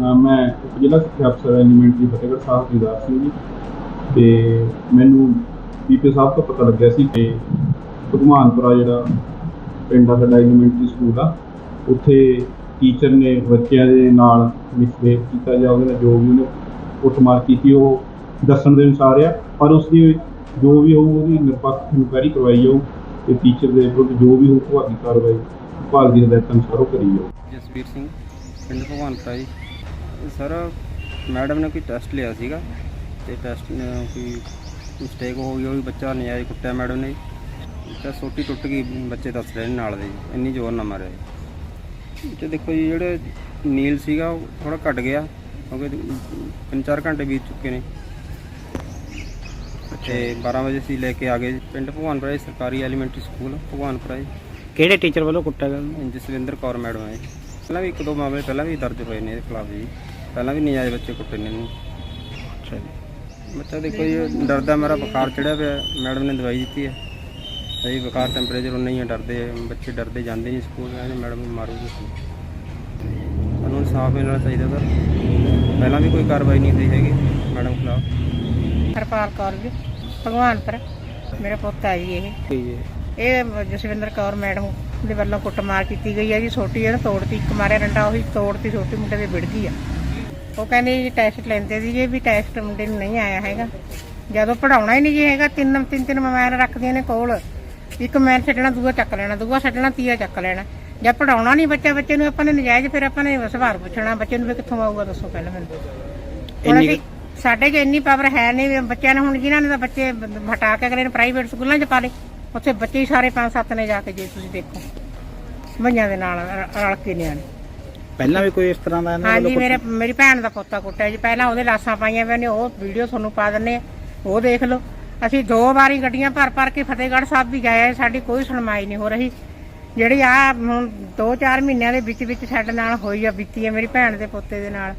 ਮੈਂ ਉਪ ਜ਼ਿਲ੍ਹਾ ਸਿੱਖਿਆ ਅਫਸਰ ਐਲੀਮੈਂਟਰੀ ਫਤਿਹਗੜ੍ਹ ਸਾਹਿਬ ਦਿਦਾਰ ਸਿੰਘ ਜੀ। ਤੇ ਮੈਨੂੰ ਪੀਪੀ ਸਾਹਿਬ ਤੋਂ ਪਤਾ ਲੱਗਿਆ ਸੀ ਕਿ ਭਗਵਾਨਪੁਰਾ ਜਿਹੜਾ ਪਿੰਡ ਆ, ਸਾਡਾ ਐਲੀਮੈਂਟਰੀ ਸਕੂਲ ਆ, ਉੱਥੇ ਟੀਚਰ ਨੇ ਬੱਚਿਆਂ ਦੇ ਨਾਲ ਮਿਸਬਿਹੇਵ ਕੀਤਾ ਜਾਂ ਉਹਦੇ ਨਾਲ ਜੋ ਵੀ ਉਹਨੇ ਕੁੱਟਮਾਰ ਕੀਤੀ, ਉਹ ਦੱਸਣ ਦੇ ਅਨੁਸਾਰ ਆ। ਪਰ ਉਸ ਦੀ ਜੋ ਵੀ ਹੋਊ, ਉਹਦੀ ਨਿਰਪੱਖ ਇਨਕੁਆਇਰੀ ਕਰਵਾਈ ਜਾਊ ਤੇ ਟੀਚਰ ਦੇ ਵਿਰੁੱਧ ਜੋ ਵੀ ਹੋਊ ਵਿਭਾਗੀ ਕਾਰਵਾਈ, ਭਾਗ ਦੀ ਹਦਾਇਤਾਂ ਅਨੁਸਾਰ ਉਹ ਕਰੀ ਜਾਊ। ਜਸਵੀਰ ਸਿੰਘ, ਪਿੰਡ ਭਗਵਾਨਪੁਰਾ ਜੀ। ਸਰ ਮੈਡਮ ਨੇ ਕੋਈ ਟੈਸਟ ਲਿਆ ਸੀਗਾ ਤੇ ਟੈਸਟ ਨੇ ਕੋਈ ਮਿਸਟੇਕ ਹੋ ਗਈ ਉਹ ਵੀ ਬੱਚਾ ਨਜਾਇਜ਼ ਕੁੱਟਿਆ ਮੈਡਮ ਨੇ। ਤੇ ਸੋਟੀ ਟੁੱਟ ਗਈ ਬੱਚੇ ਦੱਸ ਰਹੇ ਨੇ ਨਾਲ ਦੇ ਜੀ ਇੰਨੀ ਜ਼ੋਰ ਨਾ ਮਾਰਿਆ ਜੀ। ਤੇ ਦੇਖੋ ਜੀ ਜਿਹੜੇ ਨੀਲ ਸੀਗਾ ਉਹ ਥੋੜਾ ਘਟ ਗਿਆ ਕਿਉਂਕਿ ਤਿੰਨ ਚਾਰ ਘੰਟੇ ਬੀਤ ਚੁੱਕੇ ਨੇ। ਤੇ 12 ਵਜੇ ਅਸੀਂ ਲੈ ਕੇ ਆ ਗਏ ਪਿੰਡ ਭਗਵਾਨਪੁਰਾ ਜੀ ਸਰਕਾਰੀ ਐਲੀਮੈਂਟਰੀ ਸਕੂਲ ਭਗਵਾਨਪੁਰਾ ਜੀ ਕਿਹੜੇ ਟੀਚਰ ਵੱਲੋਂ ਕੁੱਟਿਆ ਗਿਆ? ਜਸਵਿੰਦਰ ਕੌਰ ਮੈਡਮ ਹੈ ਜੀ। ਪਹਿਲਾਂ ਵੀ ਇੱਕ ਦੋ ਮਾਮਲੇ ਪਹਿਲਾਂ ਵੀ ਦਰਜ ਹੋਏ ਨੇ ਇਹਦੇ ਖਿਲਾਫ ਜੀ। ਪਹਿਲਾਂ ਵੀ ਨਜਾਇਜ਼ ਬੱਚੇ ਕੁੱਟੇ ਨੇ ਇਹਨੂੰ। ਅੱਛਾ ਜੀ। ਬੱਚਾ ਦੇਖੋ ਜੀ ਡਰਦਾ ਮੇਰਾ ਬੁਖਾਰ ਚੜਿਆ ਪਿਆ ਮੈਡਮ ਨੇ ਦਵਾਈ ਦਿੱਤੀ ਹੈ। ਸਹੀ ਬੁਖਾਰ ਟੈਂਪਰੇਚਰ ਉਨਾ ਹੀ ਹੈ ਡਰਦੇ ਬੱਚੇ ਡਰਦੇ ਜਾਂਦੇ ਨਹੀਂ ਸਕੂਲ ਕਹਿੰਦੇ ਮੈਡਮ ਮਾਰੂਗੀ। ਸਾਨੂੰ ਇਨਸਾਫ ਮਿਲਣਾ ਚਾਹੀਦਾ ਸਰ। ਪਹਿਲਾਂ ਵੀ ਕੋਈ ਕਾਰਵਾਈ ਨਹੀਂ ਹੋਈ ਹੈਗੀ ਮੈਡਮ ਖਿਲਾਫ। ਹਰਪਾਲ ਕੌਰ ਜੀ ਭਗਵਾਨਪੁਰ ਮੇਰਾ ਪੁੱਤ ਹੈ ਜੀ ਇਹ। ਠੀਕ ਹੈ। ਇਹ ਜਸਵਿੰਦਰ ਕੌਰ ਮੈਡਮ ਦੇ ਵੱਲੋਂ ਕੁੱਟਮਾਰ ਕੀਤੀ ਗਈ ਹੈ ਜੀ ਛੋਟੀ ਇਹਨੇ ਤੋੜਤੀ ਇੱਕ ਮਾਰਿਆ ਡੰਡਾ ਉਹੀ ਤੋੜਤੀ ਛੋਟੀ ਮੁੰਡੇ ਦੇ ਵਿੜ ਗਈ ਆ। ਉਹ ਕਹਿੰਦੇ ਜੀ ਟੈਸਟ ਲੈਂਦੇ ਸੀਗੇ ਵੀ ਟੈਸਟ ਮੁੰਡੇ ਨੂੰ ਨਹੀਂ ਆਇਆ ਹੈਗਾ। ਜਦੋਂ ਪੜਾਉਣਾ ਹੀ ਨਹੀਂ ਜੀ ਹੈਗਾ ਤਿੰਨ ਤਿੰਨ ਤਿੰਨ ਮੋਬਾਈਲ ਰੱਖਦੀਆਂ ਨੇ ਕੋਲ। ਇੱਕ ਮੈਂ ਛੱਡਣਾ ਦੂਆ ਚੱਕ ਲੈਣਾ ਦੂਆ ਛੱਡਣਾ ਤੀਆ ਚੱਕ ਲੈਣਾ। ਜਦ ਪੜਾਉਣਾ ਨਹੀਂ ਬੱਚਾ ਬੱਚੇ ਨੂੰ ਆਪਾਂ ਨੇ ਨਜਾਇਜ਼ ਫਿਰ ਆਪਾਂ ਨੇ ਸਵਾਲ ਪੁੱਛਣਾ ਬੱਚੇ ਨੂੰ ਵੀ ਕਿੱਥੋਂ ਆਊਗਾ ਦੱਸੋ ਪਹਿਲਾਂ ਮੈਨੂੰ। ਹੁਣ ਇੰਨੀ ਅਸੀਂ ਸਾਡੇ 'ਚ ਇੰਨੀ ਪਾਵਰ ਹੈ ਨਹੀਂ ਵੀ ਬੱਚਿਆਂ ਨੇ ਹੁਣ ਜਿਨ੍ਹਾਂ ਨੇ ਤਾਂ ਬੱਚੇ ਹਟਾ ਕੇ ਅਗਲੇ ਨੇ ਪ੍ਰਾਈਵੇਟ ਸਕੂਲਾਂ 'ਚ ਪਾ ਲਏ ਉੱਥੇ ਬੱਚੇ ਸਾਰੇ ਪੰਜ ਸੱਤ ਨੇ ਜਾ ਕੇ ਜੇ ਤੁਸੀਂ ਦੇਖੋ। ਭਈਆਂ ਦੇ ਨਾਲ ਰਲ ਕੇ ਨਿਆਣੇ। ਪਹਿਲਾਂ ਵੀ ਕੋਈ ਇਸ ਤਰ੍ਹਾਂ ਦਾ ਇਹਨਾਂ ਹਾਂਜੀ ਮੇਰੇ ਮੇਰੀ ਭੈਣ ਦਾ ਪੋਤਾ ਕੁੱਟਿਆ ਜੀ। ਪਹਿਲਾਂ ਉਹਦੇ ਲਾਸਾਂ ਪਾਈਆਂ ਹੋਈਆਂ ਨੇ ਉਹ ਵੀਡੀਓ ਤੁਹਾਨੂੰ ਪਾ ਦਿੰਨੇ ਆ ਉਹ ਦੇਖ ਲਓ। ਅਸੀਂ ਦੋ ਵਾਰੀ ਗੱਡੀਆਂ ਭਰ ਭਰ ਕੇ ਫਤਿਹਗੜ੍ਹ ਸਾਹਿਬ ਵੀ ਗਏ ਆ, ਸਾਡੀ ਕੋਈ ਸੁਣਵਾਈ ਨਹੀਂ ਹੋ ਰਹੀ। ਜਿਹੜੀ ਆ ਹੁਣ 2-4 ਮਹੀਨਿਆਂ ਦੇ ਵਿੱਚ ਵਿੱਚ ਸਾਡੇ ਨਾਲ ਹੋਈ ਆ ਬੀਤੀ ਆ ਮੇਰੀ ਭੈਣ ਦੇ ਪੋਤੇ ਦੇ ਨਾਲ।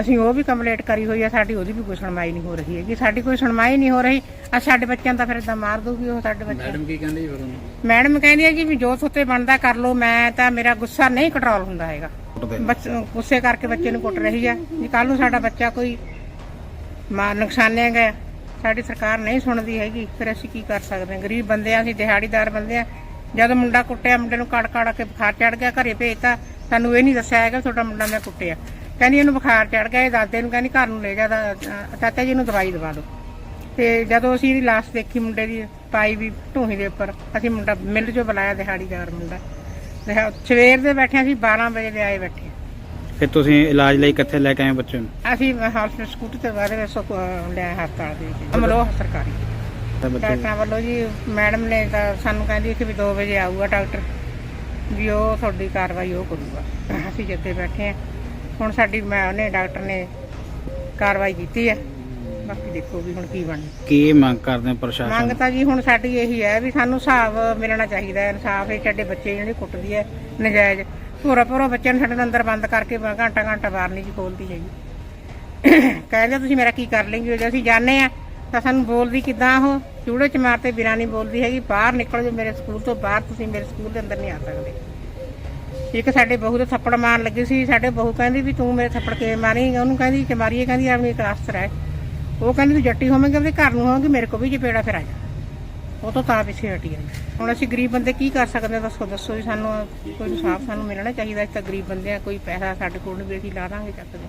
ਅਸੀਂ ਉਹ ਵੀ ਕੰਪਲੀਟ ਕਰੀ ਹੋਈ ਆ ਸਾਡੀ ਉਹਦੀ ਵੀ ਕੋਈ ਸੁਣਵਾਈ ਨਹੀਂ ਹੋ ਰਹੀ ਹੈਗੀ। ਸਾਡੀ ਕੋਈ ਸੁਣਵਾਈ ਨਹੀਂ ਹੋ ਰਹੀ। ਆ ਸਾਡੇ ਬੱਚਿਆਂ ਦਾ ਫਿਰ ਇਦਾਂ ਮਾਰ ਦੂਗੀ ਉਹ ਸਾਡੇ ਬੱਚੇ ਮੈਡਮ ਕੀ ਕਹਿੰਦੀ ਫਿਰ ਉਹਨੂੰ? ਮੈਡਮ ਕਹਿੰਦੀ ਹੈ ਜੀ ਵੀ ਜੋ ਸੁੱਤੇ ਬਣਦਾ ਕਰ ਲਓ। ਮੈਂ ਤਾਂ ਮੇਰਾ ਗੁੱਸਾ ਨਹੀਂ ਕੰਟਰੋਲ ਹੁੰਦਾ ਹੈਗਾ। ਕੁੱਟਦੇ ਬੱਚੇ ਗੁੱਸੇ ਕਰਕੇ ਬੱਚੇ ਨੂੰ ਕੁੱਟ ਰਹੀ ਹੈ ਜੇ ਕੱਲ ਨੂੰ ਸਾਡਾ ਬੱਚਾ ਕੋਈ ਮਾਰ ਨੁਕਸਾਨਿਆ ਗਿਆ ਸਾਡੀ ਸਰਕਾਰ ਨਹੀਂ ਸੁਣਦੀ ਹੈਗੀ, ਫਿਰ ਅਸੀਂ ਕੀ ਕਰ ਸਕਦੇ ਹਾਂ? ਗਰੀਬ ਬੰਦੇ ਆ, ਅਸੀਂ ਦਿਹਾੜੀਦਾਰ ਬੰਦੇ ਆ। ਜਦੋਂ ਮੁੰਡਾ ਕੁੱਟਿਆ, ਮੁੰਡੇ ਨੂੰ ਕੜ ਕੜ ਕੇ ਬੁਖਾਰ ਚੜ ਗਿਆ, ਘਰੇ ਭੇਜਤਾ, ਸਾਨੂੰ ਇਹ ਨਹੀਂ ਦੱਸਿਆ ਹੈਗਾ ਤੁਹਾਡਾ ਮੁੰਡਾ ਮੈਂ ਕੁੱਟਿਆ। ਕਹਿੰਦੀ ਇਹਨੂੰ ਬੁਖਾਰ ਚੜ ਗਿਆ, ਇਹ ਦਾਦੇ ਨੂੰ ਕਹਿੰਦੀ ਘਰ ਨੂੰ ਲੈ ਜਾ ਦਾ- ਅਹ ਚਾਚਾ ਜੀ ਨੂੰ ਦਵਾਈ ਦਵਾ ਦਿਓ। ਤੇ ਜਦੋਂ ਅਸੀਂ ਇਹਦੀ ਲਾਸ਼ ਦੇਖੀ ਮੁੰਡੇ ਦੀ, ਪਾਈ ਵੀ ਢੂਹੀ ਦੇ ਉੱਪਰ, ਅਸੀਂ ਮੁੰਡਾ ਮਿਲ ਜੋ ਬੁਲਾਇਆ ਦਿਹਾੜੀਦਾਰ ਮੁੰਡਾ। ਸਵੇਰ ਦੇ ਬੈਠੇ ਅਸੀਂ 12 ਵਜੇ ਦੇ ਆਏ ਬੈਠੇ ਫਿਰ ਤੁਸੀਂ ਇਲਾਜ ਲਈ ਕਿੱਥੇ ਲੈ ਕੇ ਆਏ ਬੱਚੇ ਨੂੰ? ਅਸੀਂ ਹਸਪਤਾਲ ਸਕੂਟਰ ਤੇ ਬਾਅਦ ਵਿੱਚ ਸੁੱਕ ਲਿਆ ਹਸਪਤਾਲ ਦੇ ਵਿੱਚ। ਅਮਲੋਹ ਸਰਕਾਰੀ। ਤਾਂ ਬੱਚੇ ਡਾਕਟਰਾਂ ਵੱਲੋਂ ਜੀ ਮੈਡਮ ਨੇ ਤਾਂ ਸਾਨੂੰ ਕਹਿੰਦੀ ਕਿ ਵੀ 2 ਵਜੇ ਆਊਗਾ ਡਾਕਟਰ ਵੀ ਉਹ ਤੁਹਾਡੀ ਕਾਰਵਾਈ ਉਹ ਕਰੂਗਾ। ਅਸੀਂ ਜਿੱਥੇ ਬੈਠੇ ਆ। ਹੁਣ ਸਾਡੀ ਮੈਂ ਉਹਨੇ ਡਾਕਟਰ ਨੇ ਕਾਰਵਾਈ ਕੀਤੀ ਹੈ ਬਾਕੀ ਦੇਖੋ ਵੀ ਹੁਣ ਕੀ ਬਣਦਾ ਕੀ ਮੰਗ ਕਰਦੇ ਹੋ ਮੰਗ ਪ੍ਰਸ਼ਾਸਨ ਤਾਂ ਜੀ ਹੁਣ ਸਾਡੀ ਇਹੀ ਹੈ ਵੀ ਸਾਨੂੰ ਹਿਸਾਬ ਮਿਲਣਾ ਚਾਹੀਦਾ ਹੈ ਇਨਸਾਫ ਇਹ ਸਾਡੇ ਬੱਚੇ ਜਿਹੜੇ ਕੁੱਟਦੀ ਹੈ ਨਜਾਇਜ਼। ਪੂਰਾ ਪੂਰਾ ਬੱਚਿਆਂ ਨੂੰ ਸਾਡੇ ਨੂੰ ਅੰਦਰ ਬੰਦ ਕਰਕੇ ਬ- ਘੰਟਾ ਘੰਟਾ ਬਾਹਰ ਨਹੀਂ ਜੀ ਖੋਲਦੀ ਹੈਗੀ। ਕਹਿੰਦੇ ਤੁਸੀਂ ਮੇਰਾ ਕੀ ਕਰ ਲੈਂਗੇ ਜੇ ਅਸੀਂ ਜਾਣੇ ਆ ਤਾਂ ਸਾਨੂੰ ਬੋਲਦੀ ਕਿਦਾਂ ਉਹ? ਚੂੜੇ ਚ ਮਾਰ ਤੇ ਬਿਨਾਂ ਨਹੀਂ ਬੋਲਦੀ ਹੈਗੀ। ਬਾਹਰ ਨਿਕਲ ਜਾਓ ਮੇਰੇ ਸਕੂਲ ਤੋਂ ਬਾਹਰ ਤੁਸੀਂ ਮੇਰੇ ਸਕੂਲ ਦੇ ਅੰਦਰ ਨਹੀਂ ਆ ਸਕਦੇ। ਇੱਕ ਸਾਡੇ ਬਹੂ ਦੇ ਥੱਪੜ ਮਾਰਨ ਲੱਗੀ ਸੀ ਸਾਡੇ ਬਹੂ ਕਹਿੰਦੀ ਵੀ ਤੂੰ ਮੇਰੇ ਥੱਪੜ ਕਿਵੇਂ ਮਾਰੀ ਉਹਨੂੰ ਕਹਿੰਦੀ ਕਿ ਮਾਰੀਏ ਕਹਿੰਦੀ ਆਪਣੀ ਕਲਾਸ ਚ ਰਹਿ। ਉਹ ਕਹਿੰਦੇ ਤੂੰ ਜੱਟੀ ਹੋਵੇਂਗੀ ਆਪਣੇ ਘਰ ਨੂੰ ਹੋਵੇਂਗੀ, ਮੇਰੇ ਕੋ ਵੀ ਚਪੇੜਾ ਫਿਰ ਆ ਜਾ। ਉਹ ਤੋਂ ਤਾਂ ਪਿੱਛੇ ਹਟੀ ਆਈ ਹੁਣ ਅਸੀਂ ਗਰੀਬ ਬੰਦੇ ਕੀ ਕਰ ਸਕਦੇ ਦੱਸੋ ਦੱਸੋ ਜੀ ਸਾਨੂੰ, ਕੋਈ ਇਨਸਾਫ ਸਾਨੂੰ ਮਿਲਣਾ ਚਾਹੀਦਾ। ਅਸੀਂ ਤਾਂ ਗਰੀਬ ਬੰਦੇ ਆ, ਕੋਈ ਪੈਸਾ ਸਾਡੇ ਕੋਲ ਨਹੀਂ ਵੀ ਅਸੀਂ ਲਾ ਦਾਂਗੇ ਚੱਕ ਦੇ